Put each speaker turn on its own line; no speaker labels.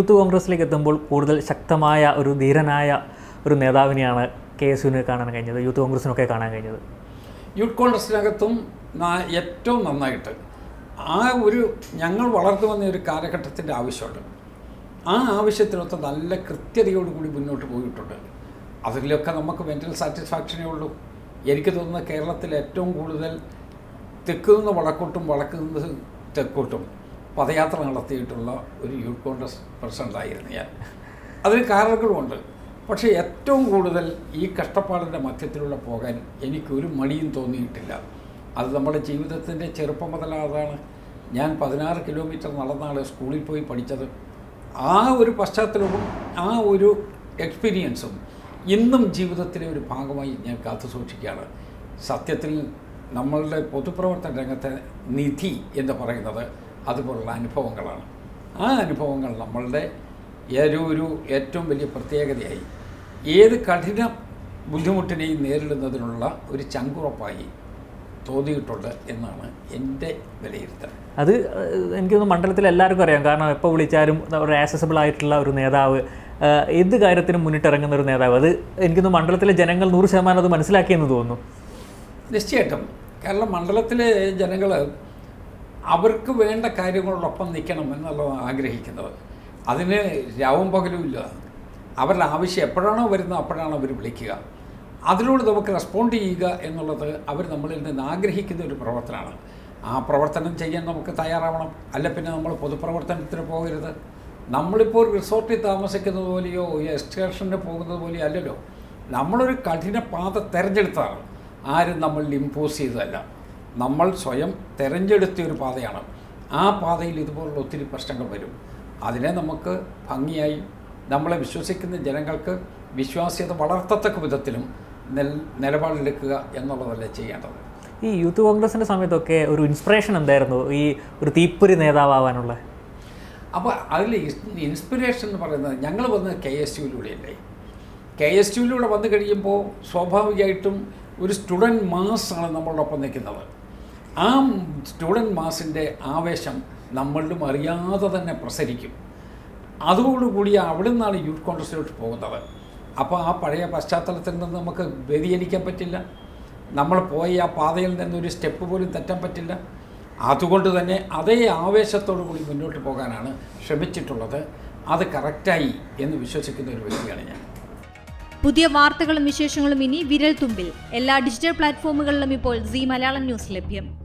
Youth കോൺഗ്രസ്സിലേക്ക് എത്തുമ്പോൾ കൂടുതൽ ശക്തമായ ഒരു ധീരനായ ഒരു നേതാവിനെയാണ് കെ എസ് യുവിന് കാണാൻ കഴിഞ്ഞത് യൂത്ത് കോൺഗ്രസിനൊക്കെ കാണാൻ കഴിഞ്ഞത്.
യൂത്ത് കോൺഗ്രസ്സിനകത്തും ഏറ്റവും നന്നായിട്ട് ആ ഒരു ഞങ്ങൾ വളർന്നു വന്ന ഒരു കാലഘട്ടത്തിന്റെ ആവശ്യമുണ്ട്. ആ ആവശ്യത്തിനൊത്ത് നല്ല കൃത്യതയോടുകൂടി മുന്നോട്ട് പോയിട്ടുണ്ട്. അതിലൊക്കെ നമുക്ക് മെന്റൽ സാറ്റിസ്ഫാക്ഷനേ ഉള്ളൂ. എനിക്ക് തോന്നുന്ന കേരളത്തിൽ ഏറ്റവും കൂടുതൽ തെക്ക് നിന്ന് വടക്കോട്ടും വടക്ക് നിന്ന് തെക്കോട്ടും പദയാത്ര നടത്തിയിട്ടുള്ള ഒരു യൂത്ത് കോൺഗ്രസ് പ്രസിഡന്റായിരുന്നു ഞാൻ. അതിന് കാരണങ്ങളുമുണ്ട് പക്ഷേ ഏറ്റവും കൂടുതൽ ഈ കഷ്ടപ്പാടിന്റെ മധ്യത്തിലൂടെ പോകാൻ എനിക്കൊരു മടിയും തോന്നിയിട്ടില്ല. അത് നമ്മുടെ ജീവിതത്തിന്റെ ചെറുപ്പം മുതൽ അതാണ് ഞാൻ പതിനാറ് കിലോമീറ്റർ നടന്നാണ് സ്കൂളിൽ പോയി പഠിച്ചത്. ആ ഒരു പശ്ചാത്തലവും ആ ഒരു എക്സ്പീരിയൻസും ഇന്നും ജീവിതത്തിലെ ഒരു ഭാഗമായി ഞാൻ കാത്തു സൂക്ഷിക്കുകയാണ്. സത്യത്തിൽ നമ്മളുടെ പൊതുപ്രവർത്തന രംഗത്തെ നിധി എന്ന് പറയുന്നത് അതുപോലുള്ള അനുഭവങ്ങളാണ്. ആ അനുഭവങ്ങൾ നമ്മളുടെ ഒരു ഒരു ഏറ്റവും വലിയ പ്രത്യേകതയായി ഏത് കഠിന ബുദ്ധിമുട്ടിനെയും നേരിടുന്നതിനുള്ള ഒരു ചങ്കുറപ്പായി തോന്നിയിട്ടുണ്ട് എന്നാണ് എന്റെ വിലയിരുത്തൽ.
അത് എനിക്കൊന്ന് എനിക്ക് മണ്ഡലത്തിൽ എല്ലാവർക്കും അറിയാം. കാരണം എപ്പോൾ വിളിച്ചാലും ഒരു ആക്സസിബിൾ ആയിട്ടുള്ള ഒരു നേതാവ് എന്ത് ഏത് കാര്യത്തിനും മുന്നിട്ടിറങ്ങുന്ന ഒരു നേതാവ്. അത് എനിക്കൊന്ന് മണ്ഡലത്തിലെ ജനങ്ങൾ നൂറ് ശതമാനം അത് മനസ്സിലാക്കിയെന്ന് തോന്നുന്നു.
നിശ്ചയമായിട്ടും. കേരള മണ്ഡലത്തിലെ ജനങ്ങൾ അവർക്ക് വേണ്ട കാര്യങ്ങളോടൊപ്പം നിൽക്കണം എന്നുള്ളതാണ് ആഗ്രഹിക്കുന്നത്. അതിന് രാവും പകലും ഇല്ല. അവരുടെ ആവശ്യം എപ്പോഴാണോ വരുന്നത് അപ്പോഴാണോ അവർ വിളിക്കുക. അതിനോട് നമുക്ക് റെസ്പോണ്ട് ചെയ്യുക എന്നുള്ളത് അവർ നമ്മളിൽ നിന്ന് ആഗ്രഹിക്കുന്ന ഒരു പ്രവർത്തനമാണ്. ആ പ്രവർത്തനം ചെയ്യാൻ നമുക്ക് തയ്യാറാവണം. അല്ല പിന്നെ നമ്മൾ പൊതുപ്രവർത്തനത്തിന് പോകരുത്. നമ്മളിപ്പോൾ ഒരു റിസോർട്ടിൽ താമസിക്കുന്നത് പോലെയോ എക്സ്കർഷന് പോകുന്നത് പോലെയോ അല്ലല്ലോ. നമ്മളൊരു കഠിന പാത തിരഞ്ഞെടുത്താണ് ആരും നമ്മളിൽ ഇമ്പോസ് ചെയ്തതല്ല. നമ്മൾ സ്വയം തിരഞ്ഞെടുത്തിയ ഒരു പാതയാണ്. ആ പാതയിൽ ഇതുപോലുള്ള ഒത്തിരി പ്രശ്നങ്ങൾ വരും. അതിനെ നമുക്ക് ഭംഗിയായി നമ്മളെ വിശ്വസിക്കുന്ന ജനങ്ങൾക്ക് വിശ്വാസ്യത വളർത്തത്തക്ക വിധത്തിലും നെൽ നിലപാടിലെടുക്കുക എന്നുള്ളതല്ലേ ചെയ്യേണ്ടത്.
ഈ യൂത്ത് കോൺഗ്രസിന്റെ സമയത്തൊക്കെ ഒരു ഇൻസ്പിറേഷൻ എന്തായിരുന്നു? ഈ ഒരു തീപ്പൊരി നേതാവാനുള്ള
അപ്പോൾ അതിൽ ഇൻസ്പിറേഷൻ എന്ന് പറയുന്നത് ഞങ്ങൾ വന്നത് കെ എസ് യുവിലൂടെയല്ലേ കെ എസ് യുവിലൂടെ വന്നു കഴിയുമ്പോൾ സ്വാഭാവികമായിട്ടും ഒരു സ്റ്റുഡന്റ് മാസാണ് നമ്മളോടൊപ്പം നിൽക്കുന്നത്. ആ സ്റ്റുഡന്റ് മാസിന്റെ ആവേശം നമ്മളിലും അറിയാതെ തന്നെ പ്രസരിക്കും. അതോടുകൂടി അവിടെ നിന്നാണ് യൂത്ത് കോൺഗ്രസിലോട്ട് പോകുന്നത്. അപ്പോൾ ആ പഴയ പശ്ചാത്തലത്തിൽ നിന്ന് നമുക്ക് വ്യതിചലിക്കാൻ പറ്റില്ല. നമ്മൾ പോയി ആ പാതയിൽ നിന്നൊരു സ്റ്റെപ്പ് പോലും തെറ്റാൻ പറ്റില്ല. അതുകൊണ്ട് തന്നെ അതേ ആവേശത്തോടു കൂടി മുന്നോട്ട് പോകാനാണ് ശ്രമിച്ചിട്ടുള്ളത്. അത് കറക്റ്റായി എന്ന് വിശ്വസിക്കുന്ന ഒരു വ്യക്തിയാണ് ഞാൻ.
പുതിയ വാർത്തകളും വിശേഷങ്ങളും ഇനി വിരൽ തുമ്പിൽ എല്ലാ ഡിജിറ്റൽ പ്ലാറ്റ്ഫോമുകളിലും ഇപ്പോൾ സി മലയാളം ന്യൂസ് ലഭ്യം.